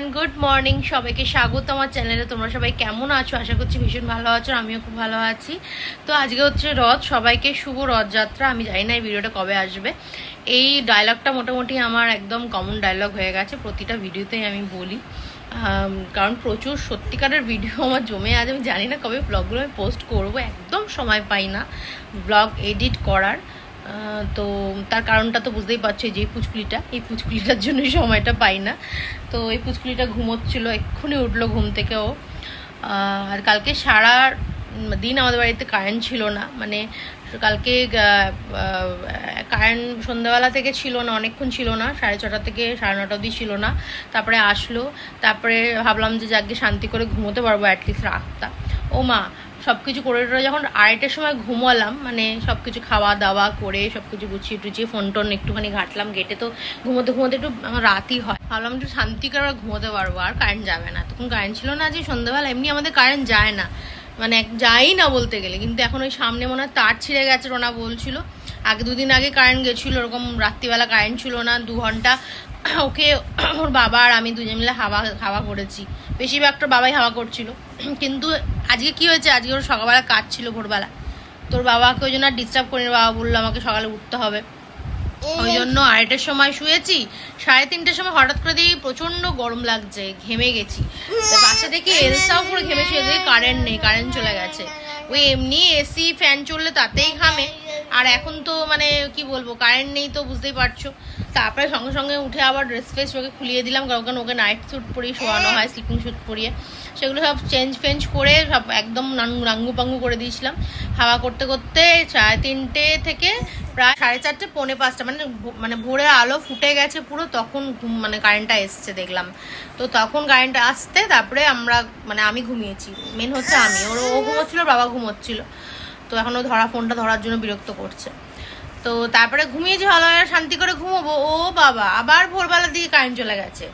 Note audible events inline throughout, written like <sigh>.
Everyone good morning সবাইকে স্বাগত আমার চ্যানেলে তোমরা সবাই কেমন আছো? আশা করছি ভীষণ ভালো আছো আমিও খুব ভালো আছি। তো আজকে হচ্ছে রথ, সবাইকে শুভ রথযাত্রা। আমি জানি না এই ভিডিওটা কবে আসবে। এই ডায়লগটা মোটামুটি আমার একদম কমন ডায়লগ হয়ে গেছে। প্রতিটা ভিডিওতেই আমি বলি। কারণ প্রচুর সত্যিকারের ভিডিও আমার জমে আছে। আমি জানি না কবে ব্লগগুলো আমি পোস্ট করব। একদম সময় পাই না ব্লগ এডিট করার। তো তার কারণটা তো বুঝতেই পারছ, এই যে পুচকুলিটা, এই পুচকুলিটার জন্যই সময়টা পাই না। তো এই পুচকুলিটা ঘুমোচ্ছিল, এক্ষুনি উঠল ঘুম থেকে ও। আর কালকে সারা দিন আমাদের বাড়িতে কারেন্ট ছিল না মানে কালকে কারেন্ট সন্ধ্যাবেলা থেকে ছিল না, অনেকক্ষণ ছিল না, সাড়ে ছটা থেকে সাড়ে নটা অবধি ছিল না। তারপরে আসলো, তারপরে ভাবলাম যে যাকে শান্তি করে ঘুমোতে পারব অ্যাটলিস্ট রাতটা। ও মা সব কিছু করে টোরে যখন আড়াইটার সময় ঘুমালাম মানে সব কিছু খাওয়া দাওয়া করে সব কিছু গুছিয়ে টুচিয়ে ফোন টোন একটুখানি ঘাটলাম গেটে তো ঘুমোতে ঘুমোতে একটু রাতই হয়। ভাবলাম একটু শান্তি করে ঘুমোতে পারব, আর কারেন্ট যাবে না। তখন কারেন্ট ছিল না যে সন্ধ্যাবেলা, এমনি আমাদের কারেন্ট যায় না। মানে যাই না বলতে গেলে, কিন্তু এখন ওই সামনে মনে হয় তার ছিঁড়ে গেছে রোনা বলছিল। আগে দুদিন আগে কারেন্ট গেছিল, ওরকম রাত্রিবেলা কারেন্ট ছিল না, দু ঘণ্টা। ওকে, ওর বাবা আর আমি দুজন মিলে হাওয়া হাওয়া করেছি। বেশিরভাগটা বাবাই হাওয়া করছিল। কিন্তু আজকে কি হয়েছে? আজকে ওর সকালবেলা কাজ ছিল ভোরবেলা। তোর বাবাকে ওই জন্য আর ডিস্টার্ব করিনি। বাবা বলল আমাকে সকালে উঠতে হবে। ওই জন্য আড়াইটার সময় শুয়েছি। সাড়ে তিনটের সময় হঠাৎ করে দেখি প্রচণ্ড গরম লাগছে। ঘেমে গেছি। পাশে দেখি এলসাও পুরো ঘেমে শুয়ে দেখি কারেন্ট নেই কারেন্ট চলে গেছে। ওই এমনি এসি ফ্যান চললে তাতেই ঘামে। আর এখন তো মানে কি বলব কারেন্ট নেই তো বুঝতেই পারছ। তারপরে সঙ্গে সঙ্গে উঠে আবার ড্রেস ফ্রেস ওকে খুলিয়ে দিলাম। কারণ ওকে নাইট স্যুট পরিয়ে শোয়ানো হয় স্লিপিং স্যুট পরিয়ে। সেগুলো সব চেঞ্জ ফেঞ্জ করে সব একদম রাঙ্গু পাঙ্গু করে দিয়েছিলাম। হাওয়া করতে করতে সাড়ে তিনটে থেকে প্রায় সাড়ে চারটে, পৌনে পাঁচটা মানে মানে ভোরের আলো ফুটে গেছে পুরো, তখন ঘুম মানে কারেন্টটা এসছে দেখলাম। তো তখন কারেন্টটা আসতে তারপরে আমরা মানে আমি ঘুমিয়েছি। মেন হচ্ছে আমি। ওর ও ঘুমোচ্ছিল বাবা ঘুমোচ্ছিল। তো এখন ও ধরা ফোনটা ধরার জন্য বিরক্ত করছে। তো তারপরে ঘুমিয়েছি ভালো শান্তি করে ঘুমোবো। ও বাবা, আবার ভোরবেলার দিকে কারেন্ট চলে গেছে।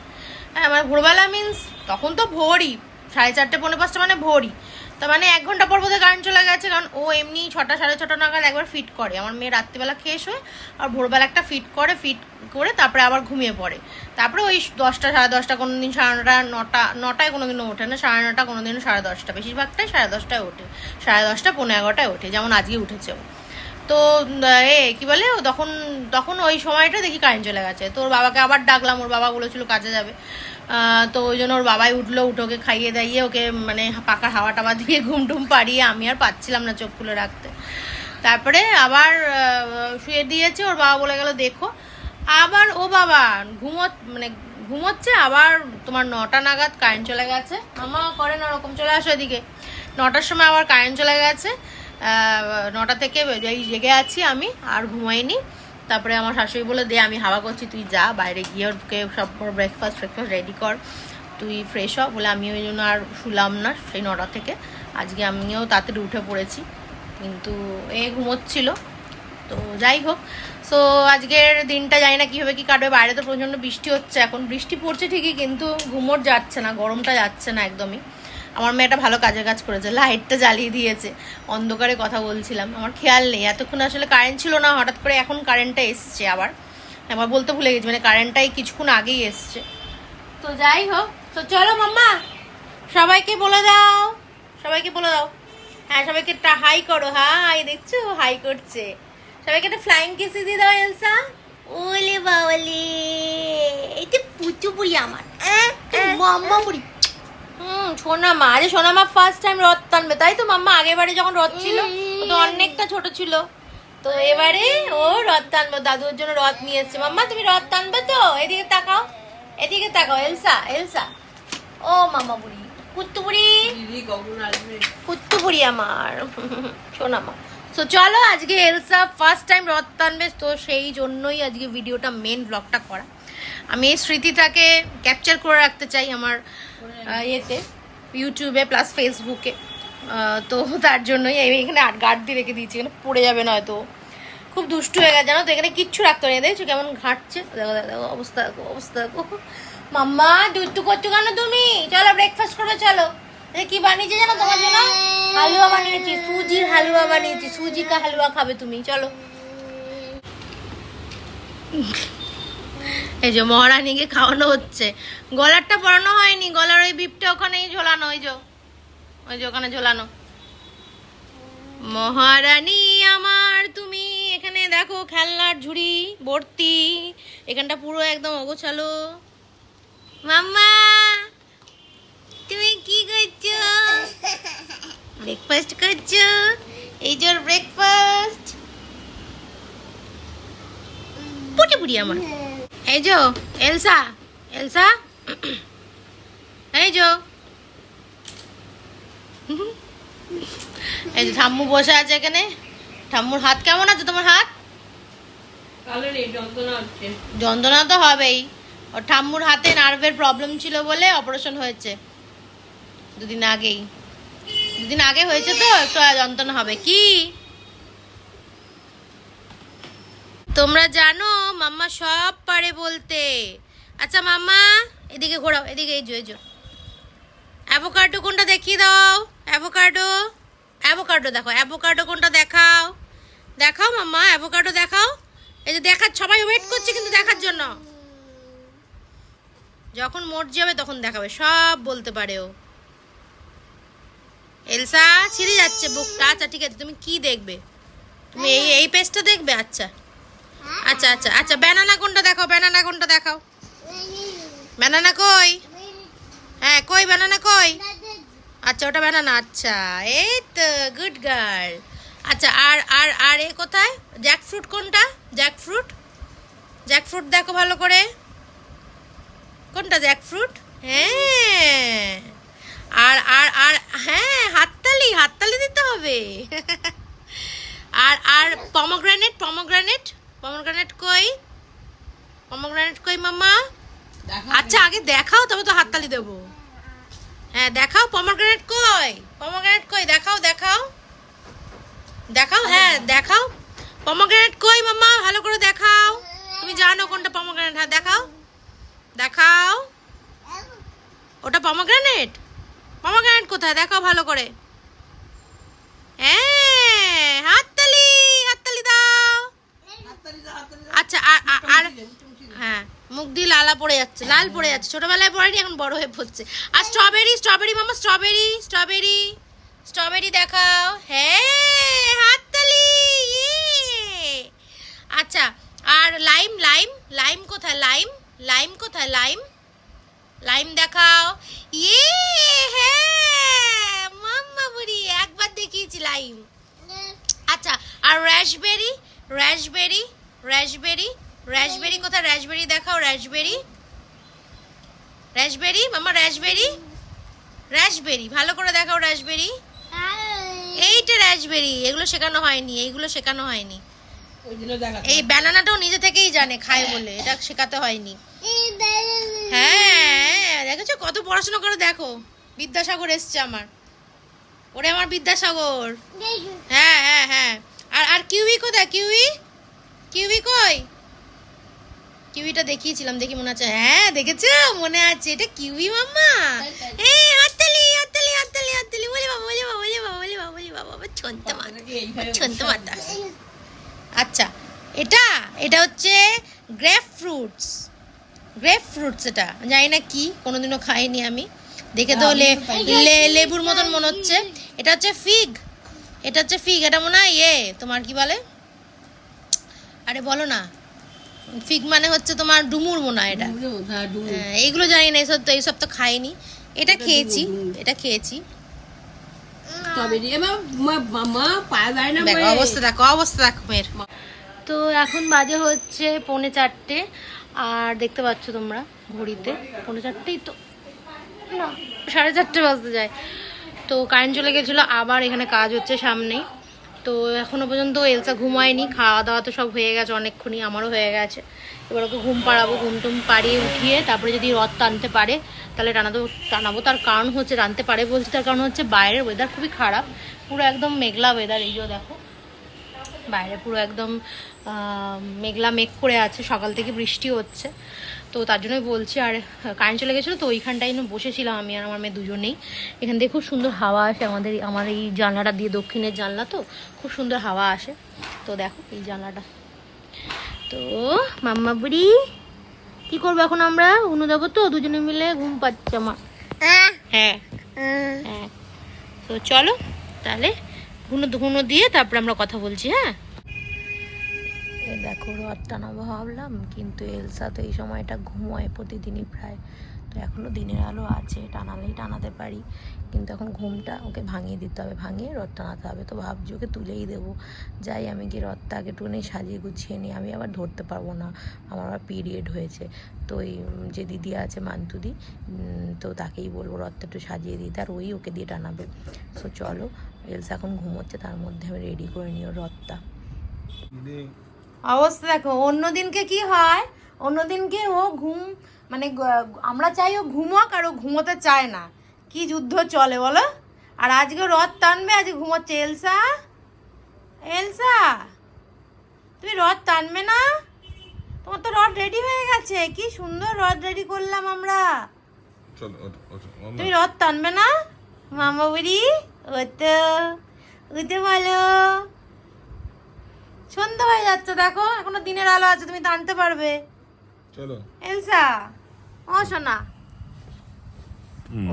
হ্যাঁ মানে ভোরবেলা মিন্স তখন তো ভোরই। সাড়ে চারটে, পৌনে পাঁচটা মানে ভোরই। তার মানে এক ঘণ্টা পর বোধহয় কারেন্ট চলে গেছে, কারণ ও এমনি ছটা, সাড়ে ছটা নাগাদ একবার ফিট করে। আমার মেয়ে রাত্রিবেলা খেয়ে শোয়, আর ভোরবেলা একটা ফিট করে ফিট করে তারপরে আবার ঘুমিয়ে পড়ে। তারপরে ওই দশটা, সাড়ে দশটা কোনো দিন সাড়ে নটা নটা, নটায় কোনো দিনও ওঠে না, সাড়ে নটা কোনো দিনও সাড়ে দশটা। বেশিরভাগটাই সাড়ে দশটায় ওঠে। সাড়ে দশটা পনেরো এগারোটায় ওঠে, যেমন আজকে উঠেছে ও। তো এ, কি বলে ও, তখন তখন ওই সময়টা দেখি কারেন্ট চলে গেছে। তোর বাবাকে আবার ডাকলাম, ওর বাবা বলেছিল কাজে যাবে। তো ওই জন্য ওর বাবাই উঠল, উঠে ওকে খাইয়ে দাইয়ে ওকে মানে পাকা হাওয়া টাওয়া দিয়ে ঘুম টুম পাড়িয়ে আমি আর পাচ্ছিলাম না চোখ খুলে রাখতে। তারপরে আবার শুয়ে দিয়েছে, ওর বাবা বলে গেল, দেখো, আবার, ও বাবা ঘুমো মানে ঘুমোচ্ছে, আবার তোমার নটা নাগাদ কারেন্ট চলে গেছে। আমা করে না ওরকম চলে আসো এদিকে। নটার সময় আবার কারেন্ট চলে গেছে নটা থেকে জেগে আছি আমি, আর ঘুমাইনি। তারপরে আমার শাশুড়ি বলে, দে, আমি হাওয়া করছি, তুই যা, বাইরে গিয়ে ওকে সব ব্রেকফাস্ট ফ্রেকফাস্ট রেডি কর, তুই ফ্রেশ হ। বলে আমি ওই জন্য আর শুলাম না সেই নটা থেকে। আজকে আমিও তাড়াতাড়ি উঠে পড়েছি। কিন্তু এ ঘুমোচ্ছিল। তো যাই হোক সো আজকের দিনটা জানি না কীভাবে কি কাটবে। বাইরে তো প্রচণ্ড বৃষ্টি হচ্ছে, এখন বৃষ্টি পড়ছে ঠিকই, কিন্তু ঘুমোর যাচ্ছে না, গরমটা যাচ্ছে না একদমই। আমার মেয়েটা ভালো কাজের কাজ করেছে, লাইটটা জ্বালিয়ে দিয়েছে, অন্ধকারে কথা বলছিলাম, আমার খেয়াল নেই, এতক্ষণ আসলে কারেন্ট ছিল না, হঠাৎ করে এখন কারেন্টটা এসছে আবার আবার বলতে ভুলে গেছি মানে কারেন্টটাই কিছুক্ষণ আগেই এসছে। তো যাই হোক, তো চলো মাম্মা, সবাইকে বলে দাও, সবাইকে বলে দাও হ্যাঁ সবাইকে একটা হাই করো হাই দেখছ হাই করছে, সবাইকে একটা ফ্লাইং কিসি দিয়ে দাও এলসা ওলে বাওলে এইটা পুচু বুড়ি আমার মাম্মা বুড়ি হুম সোনা মা আরে সোনা মা ফার্স্ট টাইম রথ টানবে তাই তো মাম্মা? আগের বারে যখন রথ ছিল তো অনেকটা ছোট ছিল। তো এবারে ও রথ টানবে দাদুর জন্য রথ নিয়ে এসছে। মাম্মা তুমি রথ টানবে তো? এদিকে তাকাও এদিকে তাকাও এলসা এলসা। ও মামা বুড়ি কুত্তু বুড়ি। কুত্তু বুড়ি আমার। শোনা মা। তো চলো আজকে এলসা ফার্স্ট টাইম রথ টানবে তো সেই জন্যই আজকে ভিডিওটা মেন ব্লগটা করা। আমি এই স্মৃতিটাকে ক্যাপচার করে রাখতে চাই আমার ইয়েতে ইউটিউবে প্লাস ফেসবুকে তো তার জন্যই আমি এখানে আট গার্ড দিয়ে রেখে দিয়েছি, এখানে পড়ে যাবে না হয়তো। খুব দুষ্টু হয়ে গেছে, জানো তো, এখানে কিচ্ছু রাখতে পারি দেখছ কেমন ঘাটছে? দেখো দেখো অবস্থা অবস্থা মাম্মা দুষ্টু করছ কেন তুমি? চলো ব্রেকফাস্ট করবে, চলো। কি বানিয়েছে জানো তোমার জন্য? হালুয়া বানিয়েছি, সুজির হালুয়া বানিয়েছি। সুজি কা হালুয়া খাবে তুমি, চলো। এই যে মহারানীকে খাওয়ানো হচ্ছে। গলারটা পরানো হয়নি, গলার ওই বিপটা ওখানেই ঝোলানো, ওই যে ওই যে ওখানে ঝোলানো। মহারানী আমার, তুমি এখানে দেখো খেলনার ঝুড়ি, ভর্তি, এখানটা পুরো একদম অগোছালো। মাম্মা, তুমি কি করছ? ব্রেকফাস্ট করছ? এই যে ব্রেকফাস্ট পুটি পুটি আমার। এই যো এলসা এলসা। এই যো এই যে ঠাম্মু বসে আছে এখানে। ঠাম্মুর হাত কেমন আছে তোমার হাত? যন্ত্রণা তো হবেই। ওর ঠাম্মুর হাতে নার্ভের প্রবলেম ছিল বলে অপারেশন হয়েছে। দুদিন আগেই। দুদিন আগে হয়েছে তো একটু যন্ত্রণা হবে। কি? তোমরা জানো, মাম্মা সব পারে বলতে। আচ্ছা মাম্মা, এদিকে ঘোরাও, এদিকে এই যে, এই অ্যাভোকাডো কোনটা দেখিয়ে দাও অ্যাভোকাডো অ্যাভোকাডো দেখো অ্যাভোকাডো কোনটা দেখাও। দেখাও মাম্মা অ্যাভোকাডো দেখাও। এই যে দেখার সবাই ওয়েট করছে কিন্তু দেখার জন্য। যখন মর্জি হবে তখন দেখাবে, সব বলতে পারে ও। এলসা, ছিঁড়ে যাচ্ছে বুকটা। আচ্ছা ঠিক আছে, তুমি কি দেখবে? তুমি এই এই পেজটা দেখবে? আচ্ছা। আচ্ছা আচ্ছা আচ্ছা ব্যানানা কোনটা দেখাও ব্যানানা কোনটা দেখাও। ব্যানানা কই? হ্যাঁ কই ব্যানানা কই? আচ্ছা ওটা ব্যানানা আচ্ছা এই তো গুড গার্ল আচ্ছা আর আর আর এ কোথায়? জ্যাক ফ্রুট কোনটা? জ্যাক ফ্রুট জ্যাক ফ্রুট দেখো ভালো করে। কোনটা জ্যাক ফ্রুট হ্যাঁ। আর আর আর হ্যাঁ হাততালি হাততালি দিতে হবে। <laughs> আর আর পমোগ্রানেট পমগ্রানেট পমগ্রানেট কই পমগ্রানেট কই মামা আচ্ছা আগে দেখাও তবে তো হাততালি দেবো। হ্যাঁ দেখাও পমগ্রানেট কই পমগ্রানেট কই দেখাও দেখাও। দেখাও হ্যাঁ দেখাও। পমগ্রানেট কই মাম্মা ভালো করে দেখাও। তুমি জানো কোনটা পমগ্রানেট হ্যাঁ দেখাও। দেখাও। ওটা পমগ্রানেট পমগ্রানেট কোথায়? দেখাও ভালো করে। হ্যাঁ হাততালি মুখ দিয়ে লালা পড়ে যাচ্ছে, লাল পড়ে যাচ্ছে। ছোটবেলায় পড়েনি, এখন বড় হয়ে পড়ছে। আর স্ট্রবেরি স্ট্রবেরি মামা স্ট্রবেরি স্ট্রবেরি স্ট্রবেরি দেখাও। হ্যাঁ হাততালি। আচ্ছা আর লাইম লাইম লাইম কোথায়? লাইম লাইম কোথায়? লাইম লাইম দেখাও। ইয়ে হ্যাঁ মাম্মা বুড়ি, একবার দেখিয়েছি লাইম আচ্ছা আর র্যাশবেরি র্যাশবেরি র্যাশবেরি র্যাশবেরি কোথায়? র্যাশবেরি দেখাও র্যাশবেরি র্যাশবেরি মামা র্যাশবেরি র্যাশবেরি ভালো করে দেখাও র্যাশবেরি এইটা র্যাশবেরি এগুলো শেখানো হয়নি এইগুলো শেখানো হয়নি। এই ব্যানানাটাও নিজে থেকেই জানে খায় বলে এটা শেখাতে হয়নি। হ্যাঁ দেখেছ? কত পড়াশোনা করে দেখো। বিদ্যাসাগর এসছে আমার। ওরে আমার বিদ্যাসাগর। হ্যাঁ হ্যাঁ হ্যাঁ। আর আর কিউই কোথায়? কিউই? কিউই কই? কিউইটা দেখিয়েছিলাম দেখি মনে আছে হ্যাঁ দেখেছ? মনে আছে এটা কিউই মাম্মা। এই হাততালি হাততালি হাততালি হাততালি। বলে বাবা বলে বাবা বলে বাবা বলে বাবা বলে বাবা বাবা ছন্তা মাতা এইভাবে মাতা আচ্ছা এটা এটা হচ্ছে গ্রেপ ফ্রুটস গ্রেপ ফ্রুটস এটা। জানি না কি কোনোদিনও খাইনি আমি। দেখে তো লেবুর মতন মনে হচ্ছে। এটা হচ্ছে ফিগ। এটা হচ্ছে ফিগ। এটা মনে হয় ইয়ে তোমার কি বলে? আরে বলো না। ফিগ মানে হচ্ছে তোমার ডুমুর মোনা এটা। হ্যাঁ, এইগুলো জানি না এইসব তো এইসব তো খাইনি। এটা খেয়েছি এটা খেয়েছি। স্ট্রবেরি। এবার মা- মামা পায়ে যায় না দেখো বয়ে। অবস্থা দেখো অবস্থা দেখো মেয়ের। তো এখন বাজে হচ্ছে পৌনে চারটে আর দেখতে পাচ্ছ তোমরা ঘড়িতে। পৌনে চারটেই তো না সাড়ে চারটে বাজতে যায়। তো কারেন্ট চলে গেছিল আবার এখানে কাজ হচ্ছে সামনেই। তো এখনও পর্যন্ত এলসা ঘুমায়নি খাওয়া দাওয়া তো সব হয়ে গেছে, অনেকক্ষণই আমারও হয়ে গেছে। এবার ওকে ঘুম পাড়াবো, ঘুম টুম পাড়িয়ে উঠিয়ে তারপরে যদি রথ টানতে পারে, তাহলে টানাতো টানাবো তার কারণ হচ্ছে, টানতে পারে বলছি তার কারণ হচ্ছে বাইরের ওয়েদার খুবই খারাপ, পুরো একদম মেঘলা ওয়েদার এই যে দেখো। বাইরে পুরো একদম মেঘলা মেঘ করে আছে সকাল থেকে বৃষ্টি হচ্ছে। তো তার জন্যই বলছি আর কারেন্ট চলে গেছিল তো ওইখানটাই না বসেছিলাম আমি আর আমার মেয়ে দুজনেই। এখান থেকে খুব সুন্দর হাওয়া আসে আমাদের আমার এই জানলাটা দিয়ে দক্ষিণের জানলা তো খুব সুন্দর হাওয়া আসে। তো দেখো এই জানলাটা। তো মাম্মা বুড়ি কি করব এখন আমরা? উনু দেবো তো দুজনে মিলে ঘুম পাচ্ছে আমার হ্যাঁ। হ্যাঁ। তো চলো তাহলে ঘুনো ঘুনো দিয়ে তারপরে আমরা কথা বলছি হ্যাঁ? এ দেখো রথ টানাবো ভাবলাম, কিন্তু এলসা তো এই সময়টা ঘুমায় প্রতিদিনই প্রায়। তো এখনও দিনের আলো আছে টানালেই টানাতে পারি। কিন্তু এখন ঘুমটা ওকে ভাঙিয়ে দিতে হবে ভাঙিয়ে রথ টানাতে হবে। তো ভাবছি ওকে তুলেই দেবো। যাই আমি কি রথটা আগে একটুখানি সাজিয়ে গুছিয়ে নিই। আমি আবার ধরতে পারব না। আমার আবার পিরিয়ড হয়েছে। তো এই যে দিদি আছে মান্তুদি তো তাকেই বলব রথটা একটু সাজিয়ে দিতে। আর ওই ওকে দিয়ে টানাবে। সো চলো এলসা এখন ঘুমোচ্ছে তার মধ্যে আমি রেডি করে নিও রথটা। অবস্থা দেখো অন্যদিনকে কি হয়? অন্যদিনকে ও ঘুম মানে আমরা চাই ও ঘুমোক আর ও ঘুমোতে চায় না। কি যুদ্ধ চলে বলো? আর আজকে রথ টানবে আজকে ঘুমোচ্ছে। এলসা? এলসা? তুমি রথ টানবে না? তোমার তো রথ রেডি হয়ে গেছে। কি সুন্দর রথ রেডি করলাম আমরা। তুমি রথ টানবে না? মামা বুড়ি ও তো উঠে বলো। সন্ধ্যা হয়ে যাচ্ছে দেখো এখনও দিনের আলো আছে তুমি টানতে পারবে। চলো। এলসা ও সোনা।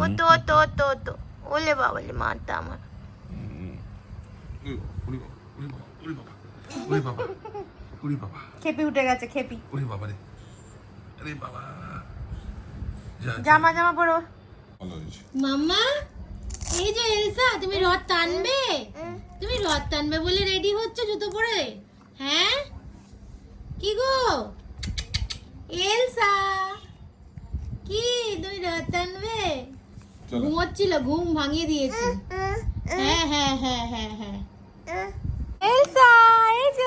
ও তো তো তো তো। ওলে আমার। বাবা, বাবা, উরি বাবা, খেপি উঠে গেছে খেপি। উরি বাবা রে। আরে বাবা। জামা জামা পরো। মাম্মা এই যে এলসা তুমি রথ টানবে? তুমি রথ টানবে বলে রেডি হচ্ছে জুতো পরে? হ্যাঁ? কি গো? এলসা কি তুমি রথ টানবে ঘুমোচ্ছিল ঘুম ভাঙিয়ে দিয়েছি। হ্যাঁ হ্যাঁ হ্যাঁ হ্যাঁ হ্যাঁ। এলসা যে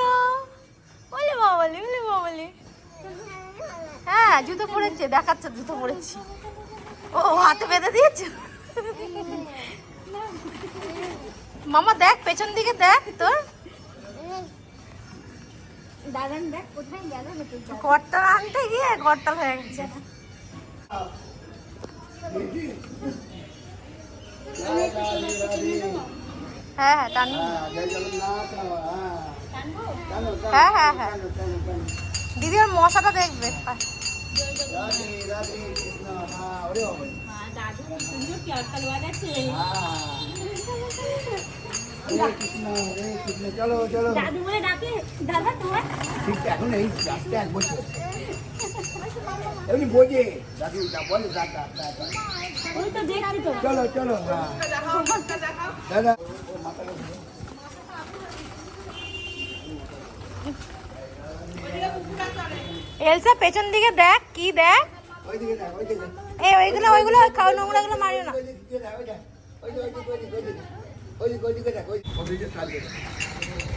বলে বাবলি বলে বাবলি হ্যাঁ জুতো পরেছে দেখাচ্ছে জুতো পরেছি। ও হাতে বেঁধে দিয়েছে। মামা দেখ পেছন দিকে দেখ তোর। দাদান দেখ কোথায় গেল করতাল আনতে গিয়ে করতাল হয়ে গেছে। হ্যাঁ হ্যাঁ টানি হ্যাঁ হ্যাঁ হ্যাঁ। দিদি ওর মশাটা দেখবে। দাদু <laughs> বলে ডাকে দাদা তোমার? ঠিক এখন এই রাস্তা এক বছর। এমনি বোঝে দাদু বলে দাদা দাদা ওই তো দেখছি তো। চলো চলো হ্যাঁ। দাদা এলসা পেছন দিকে দেখ কি দেখ? এই ওইগুলো ওইগুলো খাও নোংরাগুলো মারিও না। ওই কাজ করে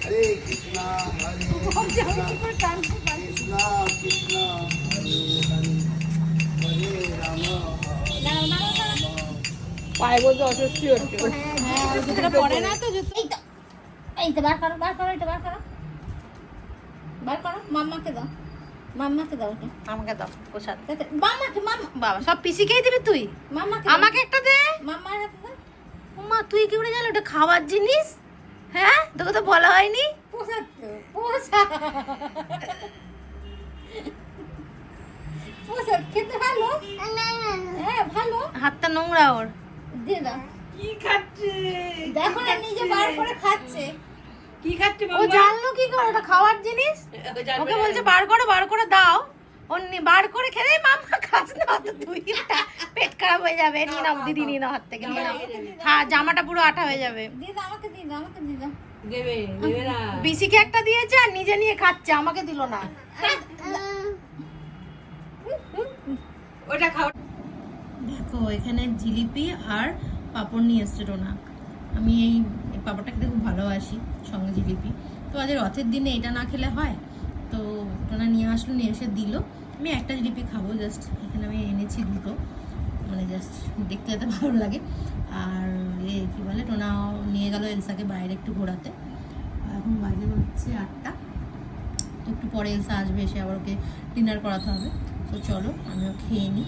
হরে কৃষ্ণ হরে কৃষ্ণ। কৃষ্ণ কৃষ্ণ হরে হরে হরে রাম। পায়ে বলতে অস্বস্তি হচ্ছে। জুতোটা না তো জুতো। এই তো বার করো বার করো এটা বার করো। বার করো মাম্মাকে দাও মাম্মাকে দাও আমাকে দাও প্রসাদ। তাতে- মাম্মাকে মাম্মা। বাবা সব পিসিকেই দিবি তুই? মাম্মাকে আমাকে একটা দে। মাম্মার হাতে দাও। মা তুই কি করে জানো ওটা খাবার জিনিস? হ্যাঁ? তোকে তো বলা হয়নি? খেতে ভালো? হ্যাঁ ভালো। হাতটা নোংরা ওর। দিয়ে দাও কি খাচ্ছে? দেখো না নিজে বার করে খাচ্ছে। কি খাচ্ছে ও জানলো কি করে? ওটা খাওয়ার জিনিস? ওকে বলছে বার করো বার করে দাও। ও নি- বার করে খেলে মামা খাস না অত তুই পেট খারাপ হয়ে যাবে। নিয়ে নাও দিদি নিয়ে নাও হাত থেকে নিয়ে নাও। হ্যাঁ জামাটা পুরো আঠা হয়ে যাবে। আমাকে দাও আমাকে দিয়ে দাও। দেবে দেবে না। বিসিকে একটা দিয়েছে আর নিজে নিয়ে খাচ্ছে আমাকে দিল না। ওটা খাও। দেখো এখানে জিলিপি আর পাঁপড় নিয়ে এসছে রোনা আমি এই এই পাঁপড়টা খেতে খুব ভালোবাসি সঙ্গে জিলিপি। তো আজ রথের দিনে এটা না খেলে হয়? তো ওনারা নিয়ে আসলো, নিয়ে এসে দিল। আমি একটা জিলিপি খাব জাস্ট এখানে আমি এনেছি দুটো। মানে জাস্ট দেখতে যাতে <laughs> ভালো লাগে। আর এ, কী বলে টোনা নিয়ে গেল এলসাকে বাইরে একটু ঘোরাতে। এখন বাজে হচ্ছে আটটা। তো একটু পরে এলসা আসবে, এসে আবার ওকে ডিনার করাতে হবে। তো চলো, আমিও খেয়ে নিই।